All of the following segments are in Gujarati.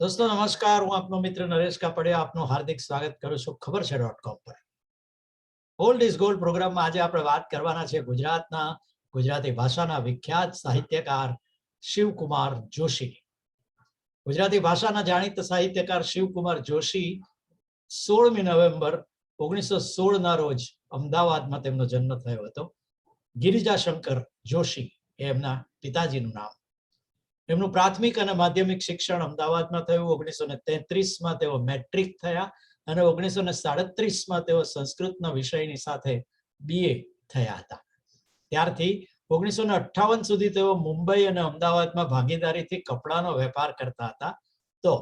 દોસ્તો, નમસ્કાર. હું આપનો મિત્ર નરેશ કાપડિયા આપનું હાર્દિક સ્વાગત કરું છું ખબર છે ડોટ કોમ પર. ઓલ્ડ ઇઝ ગોલ્ડ પ્રોગ્રામમાં આજે આપણે વાત કરવાના છે ગુજરાતના, ગુજરાતી ભાષાના વિખ્યાત સાહિત્યકાર શિવકુમાર જોશી. ગુજરાતી ભાષાના જાણીતા સાહિત્યકાર શિવકુમાર જોશી સોળમી નવેમ્બર ઓગણીસો સોળના રોજ અમદાવાદમાં તેમનો જન્મ થયો હતો. ગિરિજાશંકર જોશી એ એમના પિતાજીનું નામ એમનું પ્રાથમિક અને માધ્યમિક શિક્ષણ અમદાવાદમાં થયું ઓગણીસો ને તેત્રીસમાં તેઓ મેટ્રિક થયા અને ઓગણીસો ને સાડત્રીસમાં તેઓ સંસ્કૃતના વિષયની સાથે બીએ થયા હતા. ત્યારથી ઓગણીસો ને અઠ્ઠાવન સુધી તેઓ મુંબઈ અને અમદાવાદમાં ભાગીદારીથી કપડાનો વેપાર કરતા હતા. તો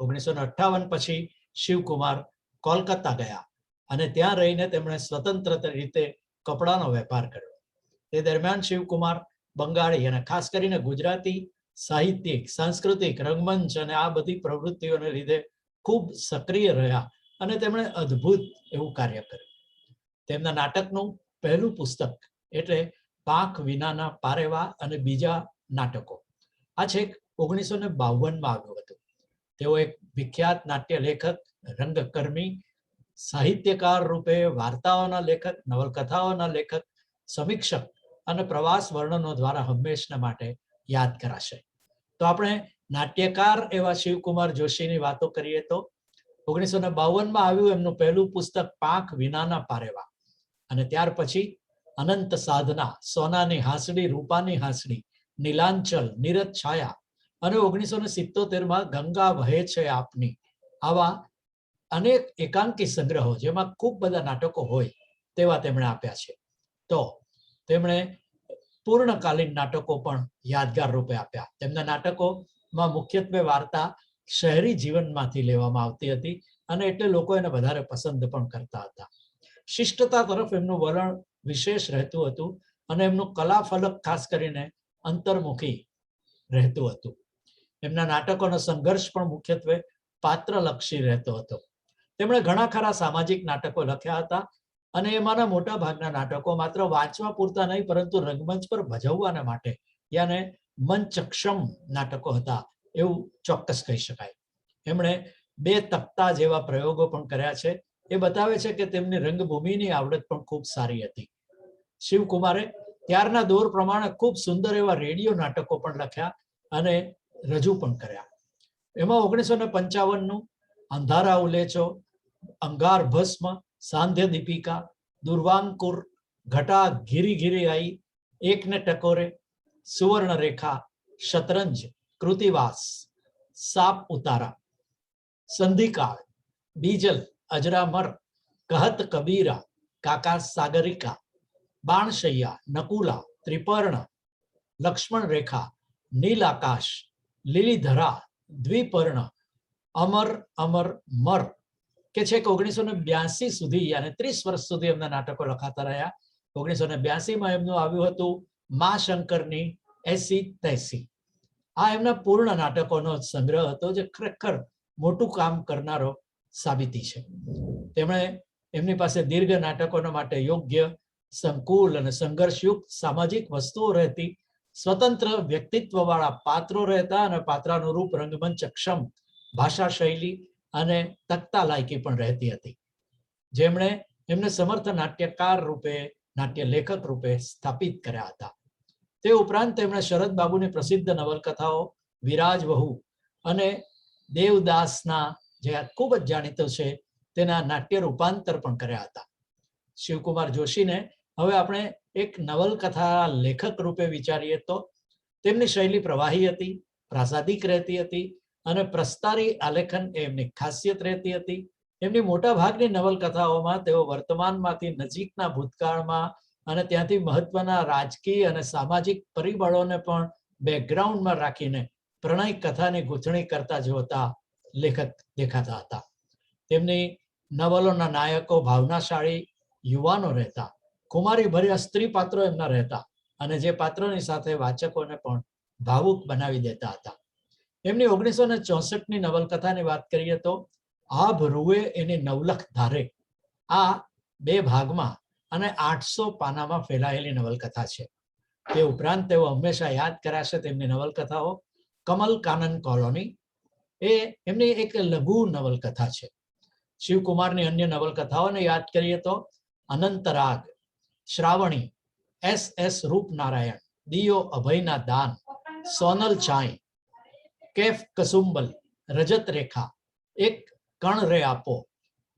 ઓગણીસો ને અઠ્ઠાવન પછી શિવકુમાર કોલકાતા ગયા અને ત્યાં રહીને તેમણે સ્વતંત્ર રીતે કપડાનો વેપાર કર્યો. તે દરમિયાન શિવકુમાર બંગાળી અને ખાસ કરીને ગુજરાતી સાહિત્યિક, સાંસ્કૃતિક, રંગમંચ અને આ બધી પ્રવૃત્તિઓને લીધે ખૂબ સક્રિય રહ્યા અને તેમણે અદ્ભુત એવું કાર્ય કર્યું. તેમના નાટકનું પહેલું પુસ્તક એટલે પાંખ વિનાના પારેવા અને બીજા નાટકો. આ છેક ઓગણીસો ને બાવનમાં આવ્યું હતું. તેઓ એક વિખ્યાત નાટ્ય લેખક, રંગકર્મી, સાહિત્યકાર રૂપે વાર્તાઓના લેખક, નવલકથાઓના લેખક, સમીક્ષક અને પ્રવાસ વર્ણનો દ્વારા હંમેશના માટે યાદ કરાશે. તો આપણે નાટ્યકાર એવા શિવકુમાર જોશીની વાતો કરીએ તો ઓગણીસો ને બાવનમાં આવ્યું એમનું પહેલું પુસ્તક પાંખ વિનાના પારેવા. અને ત્યાર પછી અનંત સાધના, સોનાની હાંસડી, રૂપાની હાંસડી, નીલાંચલ, નીરજ છાયા અને ઓગણીસો ને સિત્તોતેરમાં ગંગા વહે છે આપની આવા અનેક એકાંકી સંગ્રહો જેમાં ખૂબ બધા નાટકો હોય તેવા તેમણે આપ્યા છે. તો તેમણે પૂર્ણકાલીન નાટકો પણ યાદગાર રૂપે આપ્યા. તેમના નાટકોમાં મુખ્યત્વે વાર્તા શહેરી જીવનમાંથી લેવામાં આવતી હતી અને એટલે લોકો એને વધારે પસંદ પણ કરતા હતા. શિષ્ટતા તરફ એમનું વલણ વિશેષ રહેતું હતું અને એમનું કલા ફલક ખાસ કરીને અંતર્મુખી રહેતું હતું. એમના નાટકોનો સંઘર્ષ પણ મુખ્યત્વે પાત્રલક્ષી રહેતો હતો. તેમણે ઘણા ખરા સામાજિક નાટકો લખ્યા હતા અને એમાંના મોટા ભાગના નાટકો માત્ર વાંચવા પૂરતા નહીં, પરંતુ રંગમંચ પર ભજવવાના માટે યાને મંચક્ષમ નાટકો હતા એવું ચોક્કસ કહી શકાય. એમણે બે તખ્તા જેવા પ્રયોગો પણ કર્યા છે. એ બતાવે છે કે તેમની રંગભૂમિની આવડત પણ ખૂબ સારી હતી. શિવકુમારે ત્યારના દોર પ્રમાણે ખૂબ સુંદર એવા રેડિયો નાટકો પણ લખ્યા અને રજૂ પણ કર્યા. એમાં ઓગણીસો ને પંચાવનનું અંધારા ઉલેચો, અંગાર ભસ્મ સાંધ્ય દીપિકા, દુર્વાંકુર, ઘટા ઘીરી ઘીરી આઈ, એકને ટકોરે સુવર્ણ રેખા શતરંજ, કૃતિવાસ, સાપ ઉતારા, સંધિકાળ, બીજલ, અજરામર, કહત કબીરા, કાકા સાગરિકા, બાણશૈયા, નકુલા, ત્રિપર્ણ લક્ષ્મણ રેખા નીલ આકાશ લીલીધરા, દ્વિપર્ણ, અમર અમર મર કે છેક ઓગણીસો ને બ્યાસી સુધી અને ત્રીસ વર્ષ સુધી એમના નાટકો લખાતા રહ્યા. ઓગણીસો ને બ્યાસીમાં એમનું આવ્યું હતું મા શંકરની એસી તૈસી. આ એમના પૂર્ણ નાટકોનો સંગ્રહ હતો જે ખરેખર મોટું કામ કરનારો સાબિતી છે. તેમણે એમની પાસે દીર્ઘ નાટકોના માટે યોગ્ય, સંકુલ અને સંઘર્ષયુક્ત સામાજિક વસ્તુઓ રહેતી, સ્વતંત્ર વ્યક્તિત્વ વાળા પાત્રો રહેતા અને પાત્રાનુરૂપ રંગમંચ ક્ષમ ભાષા શૈલી અને તકતા લાયકી પણ રહેતી હતી. જેમણે એમને સમર્થ નાટ્યકાર રૂપે, નાટ્ય લેખક રૂપે સ્થાપિત કર્યા હતા. તે ઉપરાંત તેમણે શરદ બાબુની પ્રસિદ્ધ નવલકથાઓ, વિરાજ વહુ અને દેવદાસના જે ખૂબ જ જાણીતો છે, તેના નાટ્ય રૂપાંતર પણ કર્યા હતા. શિવકુમાર જોશીને હવે આપણે એક નવલકથા લેખક રૂપે વિચારીએ તો તેમની શૈલી પ્રવાહી હતી, પ્રાસાદિક રહેતી હતી અને પ્રસ્તારી આલેખન એમની ખાસિયત રહેતી હતી. એમની મોટા ભાગની નવલકથાઓમાં તેઓ વર્તમાનમાંથી નજીકના ભૂતકાળમાં અને ત્યાંથી મહત્વના રાજકીય અને સામાજિક પરિબળોને પણ બેકગ્રાઉન્ડમાં રાખીને પ્રણય કથાની ગૂંથણી કરતા જોતા લેખક દેખાતા હતા. તેમની નવલોના નાયકો ભાવનાશાળી યુવાનો રહેતા. કુમારી ભર્યા સ્ત્રી પાત્રો એમના રહેતા અને જે પાત્રોની સાથે વાચકોને પણ ભાવુક બનાવી દેતા હતા. એમની ઓગણીસો ને ચોસઠની નવલકથાની વાત કરીએ તો આભ રૂએ એની નવલખ ધારે. આ બે ભાગમાં અને આઠસો પાનામાં ફેલાયેલી નવલકથા છે. તે ઉપરાંત તેઓ હંમેશા યાદ કરાશે તેમની નવલકથાઓ. કમલ કાનન કોલોની એ એમની એક લઘુ નવલકથા છે. શિવકુમારની અન્ય નવલકથાઓને યાદ કરીએ તો અનંતરાગ, શ્રાવણી, એસ એસ રૂપનારાયણ, દિયો અભયના દાન, સોનલ ચાઈ કેફ કસુંબલ, રજત રેખા, એક કણ રે આપો,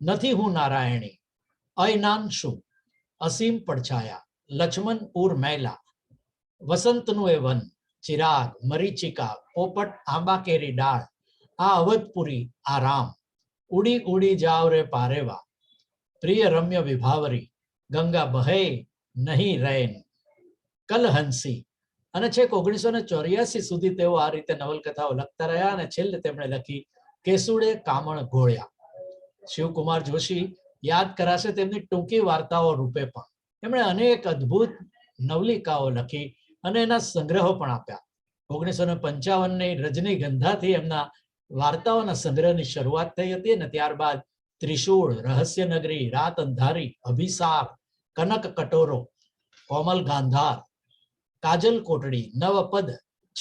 નથી હું નારાયણી અયનાંશુ અસીમ પડછાયા, લક્ષ્મણ ઉર મૈલા, વસંતનું એ વન, ચિરાગ, મરીચિકા, પોપટ, આંબા કેરી ડાળ, આ અવધપુરી આ રામ ઉડી ઉડી જાવ રે પારેવા, પ્રિય રમ્ય વિભાવરી, ગંગા બહે નહીં રૈન, કલહંસી અને છેક ઓગણીસો ને ચોર્યાસી સુધી તેઓ આ રીતે નવલકથાઓ લખતા રહ્યા અને છેલ્લે તેમણે લખી, કેસુડે કામણ ઘોળ્યા. શિવકુમાર જોશી યાદ કરાશે તેમની ટૂંકી વાર્તાઓ રૂપે પણ. એમણે અનેક અદ્ભુત નવલિકાઓ લખી અને એના સંગ્રહો પણ આપ્યા. ઓગણીસો ને પંચાવનની રજનીગંધાથી એમના વાર્તાઓના સંગ્રહની શરૂઆત થઈ હતી અને ત્યારબાદ ત્રિશૂળ, રહસ્યનગરી, રાત અંધારી, અભિસાર, કનક કટોરો, કોમલ ગાંધાર કાજલ કોટડી, નવપદ,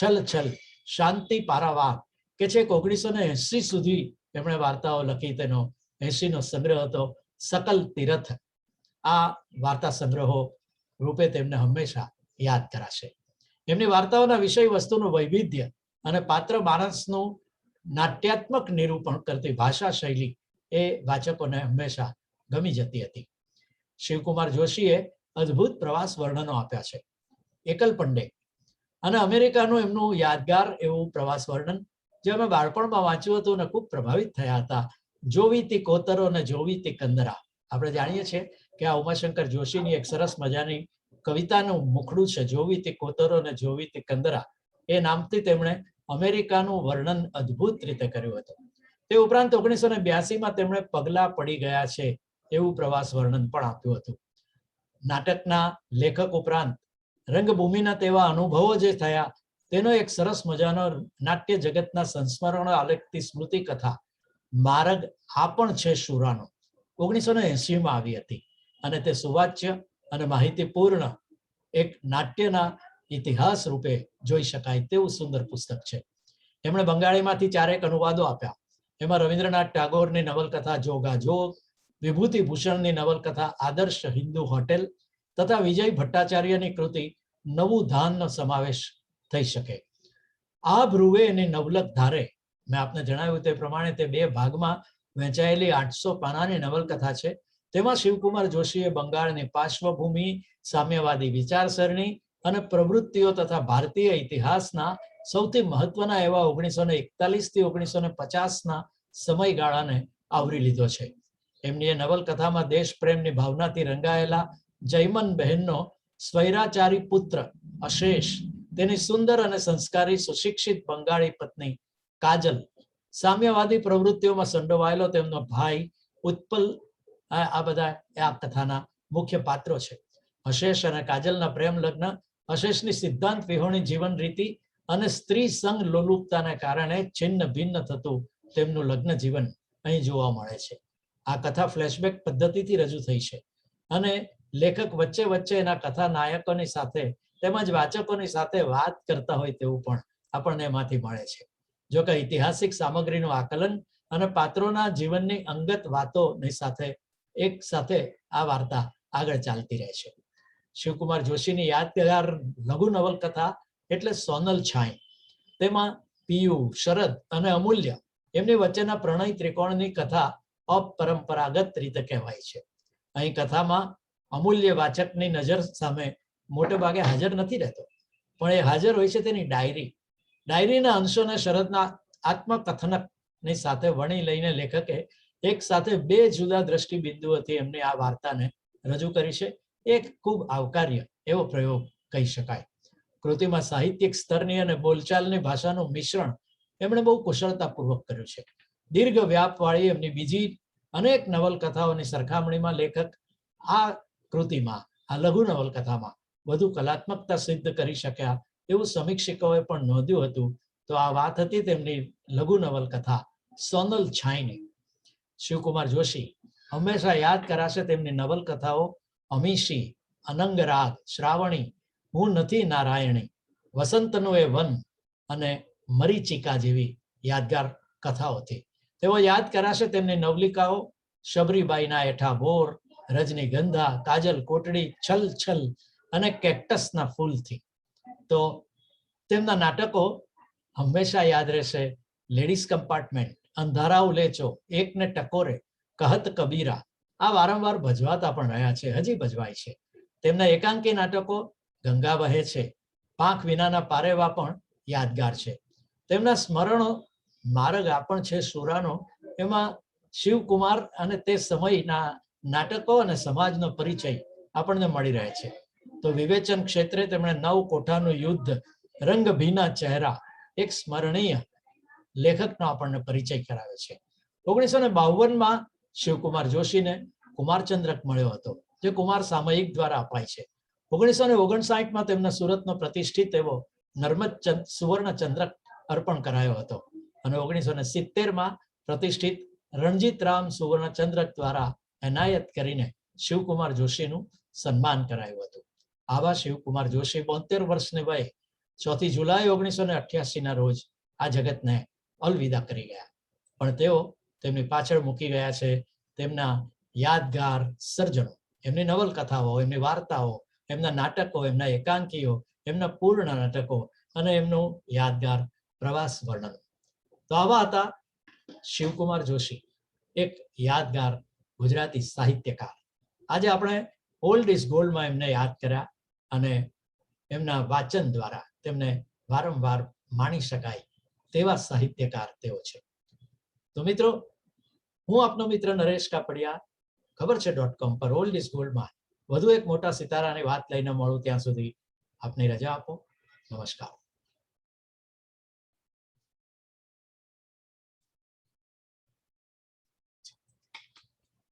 છલ છલ, શાંતિ પારાવાર, કે છેક ઓગણીસો ને એસી સુધી એમણે વાર્તાઓ લખી તેનો એસી નો સંગ્રહ હતો, સકલ તીરથ. આ વાર્તા સંગ્રહો રૂપે તેમને હંમેશા યાદ કરાશે. એમની વાર્તાઓના વિષય વસ્તુનું વૈવિધ્ય અને પાત્ર માણસનું નાટ્યાત્મક નિરૂપણ કરતી ભાષા શૈલી એ વાચકોને હંમેશા ગમી જતી હતી. શિવકુમાર જોશીએ અદ્ભુત પ્રવાસ વર્ણનો આપ્યા છે. એકલ પંડે. અને અમેરિકાનું એમનું યાદગાર એવું પ્રવાસ વર્ણન, જે અમે બાળપણમાં વાંચ્યું હતું અને ખૂબ પ્રભાવિત થયા હતા. જોવીતી કોતરો અને જોવીતી કંદરા. આપણે જાણીએ છીએ કે આ ઉમાશંકર જોશીની એક સરસ મજાની કવિતાનું મુખડું છે જોવીતી કોતરો અને જોવી જોવીતી કંદરા. એ નામથી તેમણે અમેરિકાનું વર્ણન અદ્ભુત રીતે કર્યું હતું. તે ઉપરાંત ઓગણીસો ને બ્યાસીમાં તેમણે પગલા પડી ગયા છે, એવું પ્રવાસ વર્ણન પણ આપ્યું હતું. નાટકના લેખક ઉપરાંત રંગભૂમિના તેવા અનુભવો જે થયા, તેનો એક સરસ મજાનો નાટ્ય જગતના સંસ્મરણો આલેખતી સ્મૃતિ કથા, માર્ગ આ પણ છે શુરાનો ઓગણીસો ને એસીમાં આવી હતી અને તે સુવાચ્ય અને માહિતીપૂર્ણ એક નાટ્યના ઇતિહાસ રૂપે જોઈ શકાય તેવું સુંદર પુસ્તક છે. એમણે બંગાળીમાંથી ચારેક અનુવાદો આપ્યા. એમાં રવિન્દ્રનાથ ટાગોરની નવલકથા જોગા જોગ વિભૂતિ ભૂષણની નવલકથા આદર્શ હિન્દુ હોટેલ તથા વિજય ભટ્ટાચાર્યની કૃતિ નવું ધાનનો સમાવેશ થઈ શકે. આ ભ્રુવે અને નવલક ધારે. મેં આપને જણાવ્યું તે પ્રમાણે તે બે ભાગમાં વહેંચાયેલી આઠસો પાનાની નવલકથા છે. તેમાં શિવકુમાર જોશીએ બંગાળની પાર્શ્વભૂમિ, સામ્યવાદી વિચારસરણી અને પ્રવૃત્તિઓ તથા ભારતીય ઇતિહાસના સૌથી મહત્વના એવા ઓગણીસો ને એકતાલીસથી ઓગણીસો ને પચાસના સમયગાળાને આવરી લીધો છે. એમની એ નવલકથામાં દેશ પ્રેમની ભાવનાથી રંગાયેલા જયમન બહેનનો સ્વૈરાચારી પુત્ર અશેષ, તેની સુંદર અને સંસ્કારી સુશિક્ષિત બંગાળી પત્ની કાજલ. સામ્યવાદી પ્રવૃત્તિઓમાં સંડોવાયેલો તેમનો ભાઈ ઉત્પલ, આ બધા આ કથાના મુખ્ય પાત્રો છે. અશેષ અને કાજલના પ્રેમ લગ્ન અશેષની સિદ્ધાંત વિહોણી જીવન રીતિ અને સ્ત્રી સંગ લોલુપતાને કારણે છિન્ન ભિન્ન થતું તેમનું લગ્ન જીવન અહીં જોવા મળે છે. આ કથા ફ્લેશબેક પદ્ધતિથી રજૂ થઈ છે અને લેખક વચ્ચે વચ્ચે એના કથા નાયકોની સાથે તેમજ વાચકોની સાથે વાત કરતા હોય તેવું પણ આપણને એમાંથી મળે છે. જો ઐતિહાસિક સામગ્રીનું આકલન અને પાત્રોના જીવનની અંગત વાતોની સાથે એક સાથે આ વાર્તા આગળ ચાલતી રહે છે. શિવકુમાર જોશીની યાદગાર લઘુ નવલકથા એટલે સોનલ છાંઈ તેમાં પિયુ, શરદ અને અમૂલ્ય એમની વચ્ચેના પ્રણય ત્રિકોણની કથા અપરંપરાગત રીતે કહેવાય છે. અહીં કથામાં અમૂલ્ય વાચકની નજર સામે મોટે ભાગે હાજર નથી રહેતો. પણ એ હાજર હોય છે તેની ડાયરી. ડાયરીના અંશોને શરદના આત્મકથનકની સાથે વણી લઈને લેખકે એક સાથે બે જુદા દ્રષ્ટિબિંદુઓથી એમની આ વાર્તાને રજૂ કરી છે. એક ખૂબ આવકાર્ય એવો પ્રયોગ કહી શકાય. કૃતિમાં સાહિત્યિક સ્તરની અને બોલચાલની ભાષાનું મિશ્રણ એમણે બહુ કુશળતાપૂર્વક કર્યું છે. દીર્ઘ વ્યાપવાળી એમની બીજી અનેક નવલકથાઓની સરખામણીમાં લેખક આ કૃતિમાં, આ લઘુ નવલકથામાં. વધુ કલાત્મકતા સિદ્ધ કરી શક્યા એવું સમીક્ષકોએ પણ નોંધ્યું હતું. તો આ વાત હતી તેમની લઘુ નવલકથા, સોનલ છાઈની શિવકુમાર જોશી, હંમેશા યાદ કરાશે તેમની નવલકથાઓ, અમીશી, અનંગરાગ, શ્રાવણી, હું નથી નારાયણી, વસંતનું એ વન અને મરીચિકા જેવી યાદગાર કથાઓથી. તેઓ યાદ કરાશે તેમની નવલિકાઓ, શબરીબાઈના એઠા બોર રજનીગંધા કાજલ કોટડી, છલ છલ અને કેક્ટસના ફૂલથી. તો તેમના નાટકો હંમેશા યાદ રહેશે. લેડીઝ કમ્પાર્ટમેન્ટ, અંધારાઓ લેચો, એકને ટકોરે, કહત કબીરા. આ વારંવાર ભજવાતા પણ રહ્યા છે, હજી ભજવાય છે. તેમના એકાંકી નાટકો ગંગા વહે છે. પાંખ વિનાના પારેવા પણ યાદગાર છે. તેમના સ્મરણો માર્ગ આપણ છે, સુરાનો. એમાં શિવકુમાર અને તે સમયના નાટકો અને સમાજનો પરિચય આપણને મળી રહે છે. તો વિવેચન ક્ષેત્રે તેમણે નવ કોઠાનું યુદ્ધ, રંગભીના ચહેરા, એક સ્મરણીય લેખકનો આપણને પરિચય કરાવે છે. ઓગણીસો ને બાવનમાં શિવકુમાર જોશીને કુમારચંદ્રક મળ્યો હતો, જે કુમાર સામયિક દ્વારા અપાય છે. ઓગણીસો ને ઓગણસાઠમાં તેમને સુરતનો પ્રતિષ્ઠિત એવો નર્મદ સુવર્ણ ચંદ્રક અર્પણ કરાયો હતો અને ઓગણીસો ને સિત્તેરમાં પ્રતિષ્ઠિત રણજીત રામ સુવર્ણ ચંદ્રક દ્વારા એનાયત કરીને શિવકુમાર જોશીનું સન્માન કરાયું હતું. આવા શિવકુમાર જોશી બોતેર વર્ષની વયે ચોથી જુલાઈ ઓગણીસો ને અઠ્યાસીના રોજ આ જગતને અલવિદા કરી ગયા. પણ તેઓ તેમની પાછળ મૂકી ગયા છે તેમના યાદગાર સર્જનો. એમની નવલકથાઓ, એમની વાર્તાઓ, એમના નાટકો, એમના એકાંકીઓ, એમના પૂર્ણ નાટકો અને એમનું યાદગાર પ્રવાસ વર્ણન. તો આવા હતા શિવકુમાર જોશી. એક યાદગાર ગુજરાતી સાહિત્યકાર. આજે આપણે ઓલ્ડ ઇઝ ગોલ્ડમાં એમને યાદ કર્યા અને એમના વાચન દ્વારા તેમને વારંવાર માણી શકાય તેવા સાહિત્યકાર તેઓ છે. તો મિત્રો, હું આપનો મિત્ર નરેશ કાપડિયા, ખબર છે ડોટ કોમ પર ઓલ્ડ ઇઝ ગોલ્ડમાં વધુ એક મોટા સિતારાની વાત લઈને મળું ત્યાં સુધી આપને રજા આપો. નમસ્કાર.